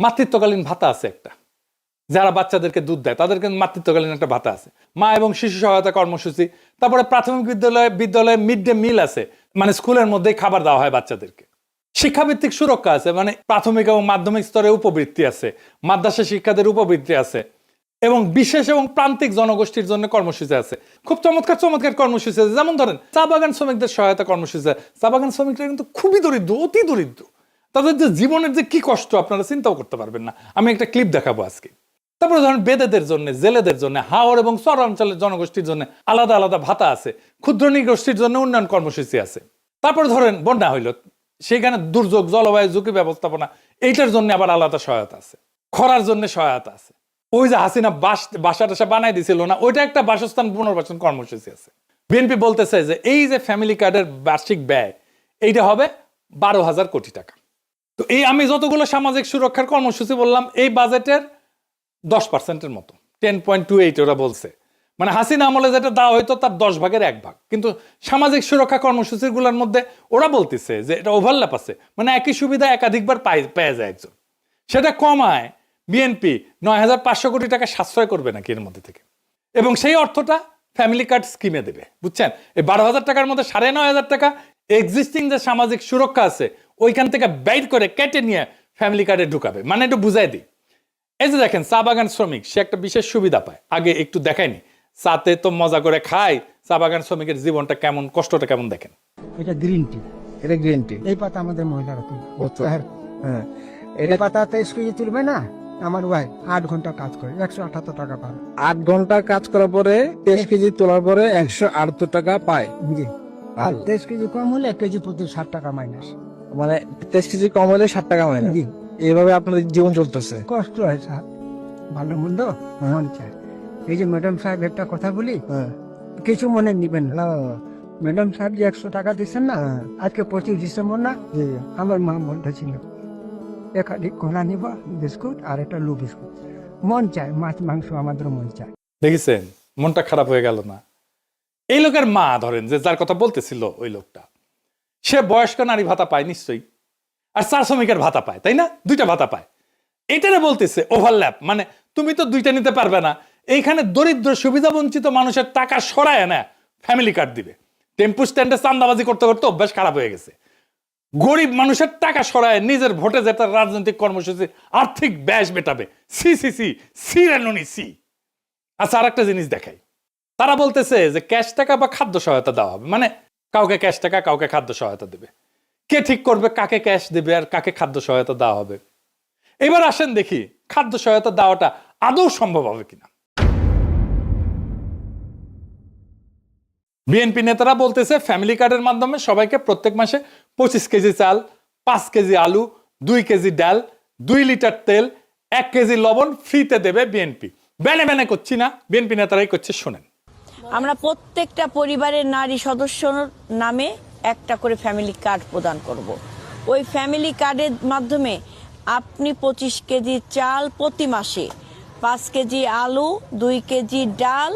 মাতৃত্বকালীন ভাতা আছে একটা। যারা বাচ্চাদেরকে দুধ দেয় তাদেরকে মাতৃত্বকালীন একটা ভাতা আছে। মা এবং শিশু সহায়তা কর্মসূচি, তারপরে প্রাথমিক বিদ্যালয়ে বিদ্যালয়ে মিড ডে মিল আছে। মানে স্কুলের মধ্যেই খাবার দেওয়া হয় বাচ্চাদেরকে। শিক্ষাভিত্তিক সুরক্ষা আছে মানে প্রাথমিক এবং মাধ্যমিক স্তরে উপবৃত্তি আছে। মাদ্রাসা শিক্ষাদের উপবৃত্তি আছে। এবং বিশেষ এবং প্রান্তিক জনগোষ্ঠীর জন্য কর্মসূচি আছে। খুব চমৎকার চমৎকার কর্মসূচি আছে। যেমন ধরেন, চা বাগান শ্রমিকদের সহায়তা কর্মসূচি আছে। চা বাগান শ্রমিকরা কিন্তু খুবই দরিদ্র, অতি দরিদ্র। তাদের যে জীবনের যে কি কষ্ট, আপনারা চিন্তাও করতে পারবেন না। আমি একটা ক্লিপ দেখাবো আজকে। তারপরে ধরেন বেদেদের জন্য, জেলেদের জন্য হাওড় এবং চরাঞ্চলের জনগোষ্ঠীর জন্য আলাদা আলাদা ভাতা আছে, ক্ষুদ্র গোষ্ঠীর জন্য উন্নয়ন কর্মসূচি আছে। তারপর ধরেন বন্যা হইল, সেখানে দুর্যোগ, জলবায়ু ঝুঁকি ব্যবস্থাপনা, এইটার জন্য আবার আলাদা সহায়তা আছে, খরার জন্য সহায়তা আছে। ওই যে হাসিনা বাস, বাসা টাসা বানাই দিছিল না, ওইটা একটা বাসস্থান পুনর্বাসন কর্মসূচি আছে। বিএনপি বলতেছে যে এই যে ফ্যামিলি কার্ডের বার্ষিক ব্যয়, এইটা হবে বারো হাজার কোটি টাকা। তো এই আমি যতগুলো সামাজিক সুরক্ষার কর্মসূচি বললাম, এই বাজেটের দশ পার্সেন্টের মতো টেন পয়েন্ট টু এইট ওরা বলছে। মানে হাসিনা আমলে যেটা দেওয়া হয়তো তার দশ ভাগের এক ভাগ। কিন্তু সামাজিক সুরক্ষা কর্মসূচিগুলোর মধ্যে ওরা বলতেছে যে এটা ওভারল্যাপ আছে মানে একই সুবিধা একাধিকবার পাই পেয়ে যায় একজন। সেটা কমায় বিএনপি নয় হাজার পাঁচশো কোটি টাকা সাশ্রয় করবে নাকি এর মধ্যে থেকে। এবং সেই অর্থটা ফ্যামিলি কার্ড স্কিমে দেবে, বুঝছেন? এই বারো হাজার টাকার মধ্যে সাড়ে নয় হাজার টাকা এক্সিস্টিং যে সামাজিক সুরক্ষা আছে ওইখান থেকে বাইর করে কেটে নিয়ে ফ্যামিলি কার্ডে ঢুকাবে। মানে একটু বুঝাই দিই। এই যে দেখেন চা বাগান শ্রমিক সে একটা বিশেষ সুবিধা পায়। আগে একটু দেখায়নি। চাতে তো মজা করে খায়। চা বাগান শ্রমিকের জীবনটা কেমন কষ্টটা কেমন দেখেন? এটা গ্রিন টি এটা গ্রিন টি এই পাতা আমাদের মহিলারা। হ্যাঁ। হ্যাঁ। এই এটা পাতা তেইশ কেজি তুলবে না? আমার ওয়াই আট ঘণ্টা কাজ করে। একশো আঠাত্তর টাকা পাবে আট ঘণ্টা কাজ করার পরে তেইশ কেজি তোলার পরে একশো আটাত্তর টাকা পায়। জি। আর তেইশ কেজি কম হলে এক কেজি প্রতি ষাট টাকা মাইনাস মানে তেইশ কেজি কম হলে ষাট টাকা হয় না। এইভাবে আপনাদের জীবন চলতেছে। কষ্ট হয় স্যার। ভালো মন্দ মন চায়। এই যে ম্যাডাম সাহেব একটা কথা বলি হ্যাঁ। কিছু মনে নিবেন না। ম্যাডাম সাহেব যে একশো টাকা দিচ্ছেন না হ্যাঁ। আজকে পঁচিশ ডিসেম্বর না আমার মা বলতেছিল একাধি কলা নিব বিস্কুট আর একটা লু বিস্কুট। মন চায় মাছ মাংস আমাদের মন চায়। দেখেছেন? মনটা খারাপ হয়ে গেল না। এই লোকের মা ধরেন যে যার কথা বলতেছিল ওই লোকটা। সে বয়স্ক নারী ভাতা পায়, নিশ্চয়ই। আর চা শ্রমিকের ভাতা পায়, তাই না? দুইটা ভাতা পায়। এটারে বলতেছে ওভারল্যাপ মানে তুমি তো দুইটা নিতে পারবে না। এইখানে দরিদ্র সুবিধা বঞ্চিত মানুষের টাকা সরায় না ফ্যামিলি কার্ড দিবে। টেম্পু স্ট্যান্ডে চান্দাবাজি করতে করতে অভ্যাস খারাপ হয়ে গেছে। গরিব মানুষের টাকা সরায়, নিজের ভোটে যেটা রাজনৈতিক কর্মসূচি আর্থিক ব্যাস মেটাবে। সি সি সি সি রানুনি সি। আচ্ছা আর একটা জিনিস দেখাই। তারা বলতেছে যে ক্যাশ টাকা বা খাদ্য সহায়তা দেওয়া হবে। মানে কাউকে ক্যাশ টাকা, কাউকে খাদ্য সহায়তা দেবে। কে ঠিক করবে, কাকে ক্যাশ দেবে আর কাকে খাদ্য সহায়তা দেওয়া হবে? এবার আসেন দেখি, খাদ্য সহায়তা দেওয়াটা আদৌ সম্ভব হবে কিনা। বিএনপি নেতারা বলতেছে ফ্যামিলি কার্ডের মাধ্যমে সবাইকে প্রত্যেক মাসে পঁচিশ কেজি চাল, পাঁচ কেজি আলু, দুই কেজি ডাল, দুই লিটার তেল, এক কেজি লবণ ফ্রিতে দেবে বিএনপি ব্যানে ব্যানে করছি না বিএনপি নেতারাই করছে, শোনেন। আমরা প্রত্যেকটা পরিবারের নারী সদস্যর নামে একটা করে ফ্যামিলি কার্ড প্রদান করব। ওই ফ্যামিলি কার্ডের মাধ্যমে আপনি পঁচিশ কেজি চাল প্রতি মাসে পাঁচ কেজি আলু, দুই কেজি ডাল,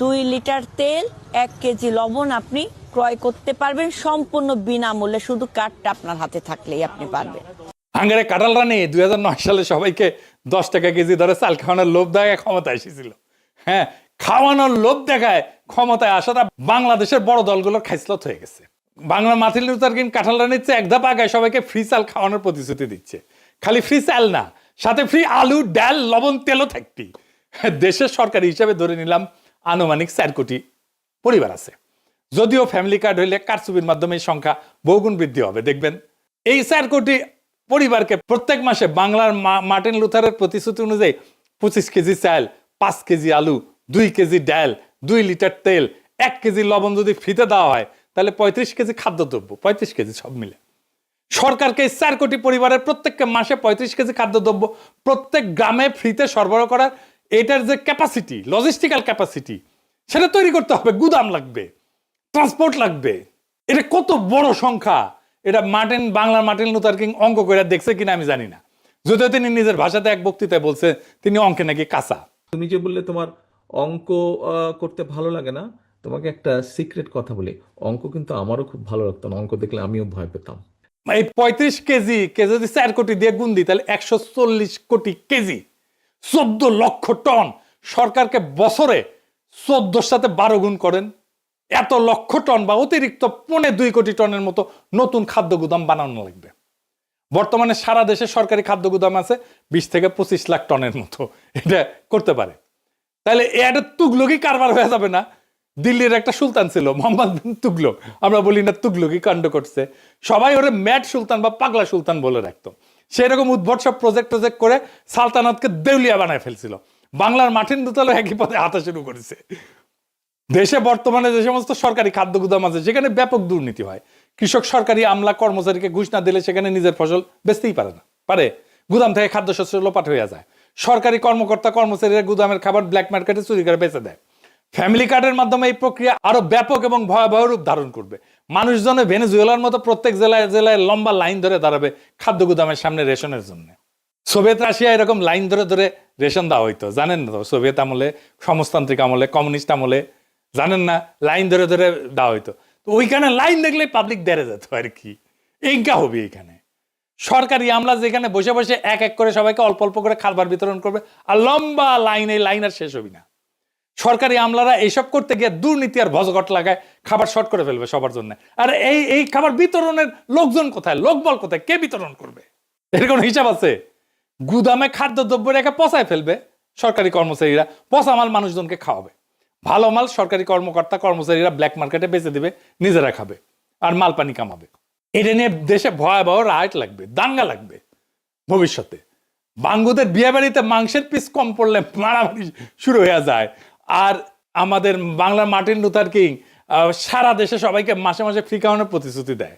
দুই লিটার তেল, এক কেজি লবণ আপনি ক্রয় করতে পারবেন সম্পূর্ণ বিনামূল্যে। শুধু কার্ডটা আপনার হাতে থাকলেই আপনি পারবেন। হাঙ্গারে কাঁঠাল রানী দুই সালে সবাইকে দশ টাকা কেজি ধরে চাল খাওয়ানোর লোভ দেখায় ক্ষমতা এসেছিল। হ্যাঁ খাওয়ানোর লোভ দেখায় ক্ষমতায় আসাটা বাংলাদেশের বড় দলগুলোর খাইসলত হয়ে গেছে। বাংলা মাথিল লুতার কিন কাঁঠাল রানীর চেয়ে এক ধাপ আগায় সবাইকে ফ্রি চাল খাওয়ানোর প্রতিশ্রুতি দিচ্ছে। খালি ফ্রি চাল না, সাথে ফ্রি আলু, ডাল, লবণ, তেলও থাকতি। দেশের সরকারি হিসাবে ধরে নিলাম আনুমানিক চার কোটি পরিবার আছে। যদিও ফ্যামিলি কার্ড হইলে কারচুপির মাধ্যমে এই সংখ্যা বহুগুণ বৃদ্ধি হবে। দেখবেন, এই চার কোটি পরিবারকে প্রত্যেক মাসে বাংলার মার্টিন লুথারের প্রতিশ্রুতি অনুযায়ী পঁচিশ কেজি চাল, পাঁচ কেজি আলু দুই কেজি ডাল, দুই লিটার তেল, এক কেজি লবণ যদি ফ্রিতে দেওয়া হয়, তাহলে পঁয়ত্রিশ কেজি খাদ্যদ্রব্য, পঁয়ত্রিশ কেজি সব মিলে। সরকারকে চার কোটি পরিবারের প্রত্যেককে মাসে পঁয়ত্রিশ কেজি খাদ্যদ্রব্য প্রত্যেক গ্রামে ফ্রিতে সরবরাহ করার এটার যে ক্যাপাসিটি লজিস্টিক্যাল ক্যাপাসিটি সেটা তৈরি করতে হবে। গুদাম লাগবে ট্রান্সপোর্ট লাগবে। এটা কত বড় সংখ্যা। এটা মার্টিন, বাংলার মার্টিন লুথার কিং অঙ্ক করে দেখছে কিনা আমি জানি না। যদিও তিনি নিজের ভাষাতে এক বক্তৃতায় বলছে, তিনি অঙ্কে নাকি কাঁচা। তুমি যে বললে তোমার অঙ্ক করতে ভালো লাগে না। তোমাকে একটা সিক্রেট কথা বলি। অঙ্ক কিন্তু আমারও খুব ভালো লাগতো না। অঙ্ক দেখলে আমিও ভয় পেতাম। এই পঁয়ত্রিশ কেজি কেজি যদি চার কোটি দিয়ে গুণ দিই, তাহলে একশো চল্লিশ কোটি কেজি, চোদ্দ লক্ষ টন। সরকারকে বছরে চোদ্দোর সাথে বারো গুণ করেন। এত লক্ষ টন বা অতিরিক্ত পৌনে দুই কোটি টনের মতো নতুন খাদ্য গুদাম বানানো লাগবে। বর্তমানে সারা দেশে সরকারি খাদ্য গুদাম আছে, বিশ থেকে পঁচিশ লাখ টনের মতো। এটা করতে পারে। তাহলে এটা তুগলকি কারবার হয়ে যাবে না? দিল্লির একটা সুলতান ছিল, মোহাম্মদ বিন তুগলক। আমরা বলি, না, তুগলকি কাণ্ড করছে। সবাই ওরে ম্যাট সুলতান বা পাগলা সুলতান বলে রাখতো। সেরকম উদ্ভট সব প্রজেক্ট প্রজেক্ট করে সালতানাতকে দেউলিয়া বানায় ফেলছিল। বাংলার মাঠিন দোতলা একই পথে হাঁটা শুরু করেছে। দেশে বর্তমানে যে সমস্ত সরকারি খাদ্য গুদাম আছে, সেখানে ব্যাপক দুর্নীতি হয়। কৃষক সরকারি আমলা কর্মচারীকে ঘুষ না দিলে সেখানে নিজের ফসল বেচতেই পারে না। পারে। গুদাম থেকে খাদ্যশস্য লোপাট হয়ে যায়। সরকারি কর্মকর্তা কর্মচারীরা গুদামের খাবার ব্ল্যাক মার্কেটে চুরি করে বেচে দেয়। ফ্যামিলি কার্ডের মাধ্যমে এই প্রক্রিয়া আরও ব্যাপক এবং ভয়াবহ রূপ ধারণ করবে। মানুষজনে ভেনেজুয়েলার মতো প্রত্যেক জেলায় জেলায় লম্বা লাইন ধরে দাঁড়াবে খাদ্য গুদামের সামনে রেশনের জন্য। সোভিয়েত রাশিয়া এরকম লাইন ধরে ধরে রেশন দেওয়া হইতো। জানেন না তো, সোভিয়েত আমলে, সমাজতান্ত্রিক আমলে, কমিউনিস্ট আমলে, জানেন না? লাইন ধরে ধরে দেওয়া হইতো। তো ওইখানে লাইন দেখলে পাবলিক দেড়ে যেত আর কি। এইটা হবে এইখানে সরকারি আমলা যেখানে বসে বসে এক এক করে সবাইকে অল্প অল্প করে খাবার বিতরণ করবে, আর লম্বা লাইন এই লাইন আর শেষ হবি না। সরকারি আমলারা এইসব করতে গিয়ে দুর্নীতি আর ভজঘট লাগায় খাবার শর্ট করে ফেলবে সবার জন্য। আর এই এই খাবার বিতরণের লোকজন কোথায়? লোকবল কোথায়? কে বিতরণ করবে? এর কোনো হিসাব আছে? গুদামে খাদ্যদ্রব্য রেখে পচায় ফেলবে সরকারি কর্মচারীরা, পচা মাল মানুষজনকে খাওয়াবে। ভালো মাল সরকারি কর্মকর্তা, কর্মচারীরা ব্ল্যাক মার্কেটে বেচে দিবে, নিজেরা খাবে, আর মাল পানি কামাবে। এটা নিয়ে দেশে ভয়াবহ রাইট লাগবে, দাঙ্গা লাগবে ভবিষ্যতে। বাঙ্গুদের বিয়ে বাড়িতে মাংসের পিস কম পড়লে মারামারি শুরু হয়ে যায়। আর আমাদের বাংলার মার্টিন লুথার কিং সারা দেশে সবাইকে মাসে মাসে ফ্রি খাওয়ানোর প্রতিশ্রুতি দেয়।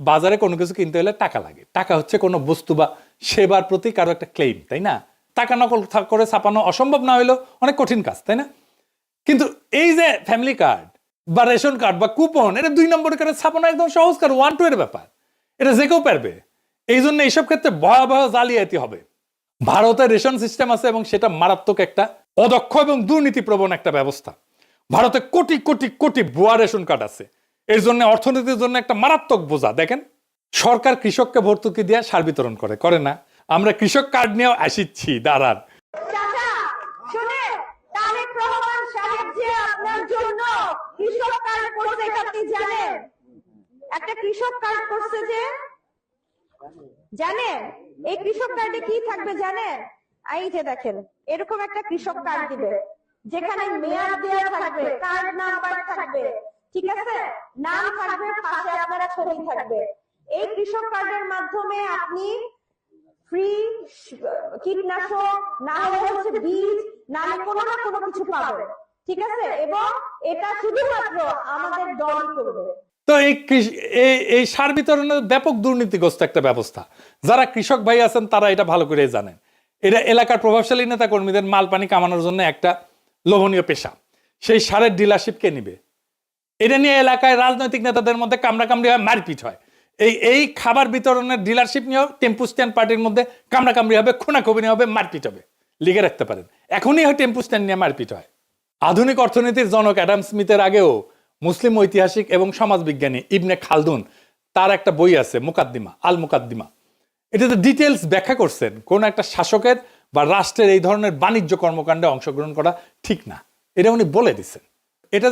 বাজারে কোনো কিছু কিনতে হলে টাকা লাগে। টাকা হচ্ছে কোনো বস্তু বা সেবার প্রতি কারও একটা ক্লেম তাই না? টাকা নকল করে ছাপানো অসম্ভব না হলেও অনেক কঠিন কাজ, তাই না? কিন্তু এই যে ফ্যামিলি কার্ড বা রেশন কার্ড বা কুপন, এটা দুই নম্বর করে ছাপানো একদম সহজ কার ওয়ান টু এর ব্যাপার। এটা যে কেউ পারবে। এই জন্য এইসব ক্ষেত্রে ভয়াবহ জালিয়াতি হবে। ভারতের রেশন সিস্টেম আছে এবং সেটা মারাত্মক একটা অদক্ষ এবং দুর্নীতি প্রবণ একটা ব্যবস্থা। ভারতে কোটি কোটি কোটি ভুয়া রেশন কার্ড আছে। এর জন্য অর্থনীতির জন্য একটা মারাত্মক বোঝা। দেখেন, সরকার কৃষককে ভর্তুকি দিয়ে সার বিতরণ করে করে না। আমরা কৃষক কার্ড নিয়েও আসিচ্ছি, দাঁড়ান চাচা শুনে তারেক রহমান সাহেব যে আপনার জন্য কৃষক কার্ড করছে এটা আপনি জানেন একটা কৃষক কার্ড করছে যে জানেন এই কৃষক কার্ডে কি থাকবে জানেন এই যে দেখেন, এরকম একটা কৃষক কার্ড দিবে, যেখানে মেয়াদ দেওয়া থাকবে, কার্ড নাম্বার থাকবে, ঠিক আছে? নাম থাকবে, পাশে আপনারা ছবি থাকবে। এই কৃষক কার্ডের মাধ্যমে আপনি ফ্রি কীটনাশক, না হলে হচ্ছে বীজ না কোনো না কোনো কিছু পাবে ঠিক আছে? এবং এটা শুধুমাত্র আমাদের দল করবে। তো এই এই সার বিতরণের ব্যাপক দুর্নীতিগ্রস্ত একটা ব্যবস্থা। যারা কৃষক ভাই আছেন, তারা এটা ভালো করে জানেন। এটা এলাকার প্রভাবশালী নেতা কর্মীদের মাল পানি কামানোর জন্য একটা লোভনীয় পেশা। সেই সারের নিবে? এটা নিয়ে এলাকায় রাজনৈতিক নেতাদের মধ্যে কামড়াকামড়ি হয়, মারপিট হয়। এই এই খাবার বিতরণের ডিলারশিপ নিয়েও টেম্পু স্ট্যান্ড পার্টির মধ্যে কামড়াকামড়ি হবে খুনাখুবি হবে, মারপিট হবে। লিখে রাখতে পারেন। এখনই হয় টেম্পু স্ট্যান্ড নিয়ে মারপিট হয়। আধুনিক অর্থনীতির জনক অ্যাডাম স্মিথের আগেও মুসলিম ঐতিহাসিক এবং সমাজবিজ্ঞানী ইবনে খালদুন, তার একটা বই আছে, মুকাদ্দিমা, আল মুকাদ্দিমা। এটাতে ডিটেলস ব্যাখ্যা করছেন, কোন একটা শাসকের বা রাষ্ট্রের এই ধরনের বাণিজ্য কর্মকাণ্ডে অংশগ্রহণ করা ঠিক না। এটা উনি বলে দিচ্ছেন এটা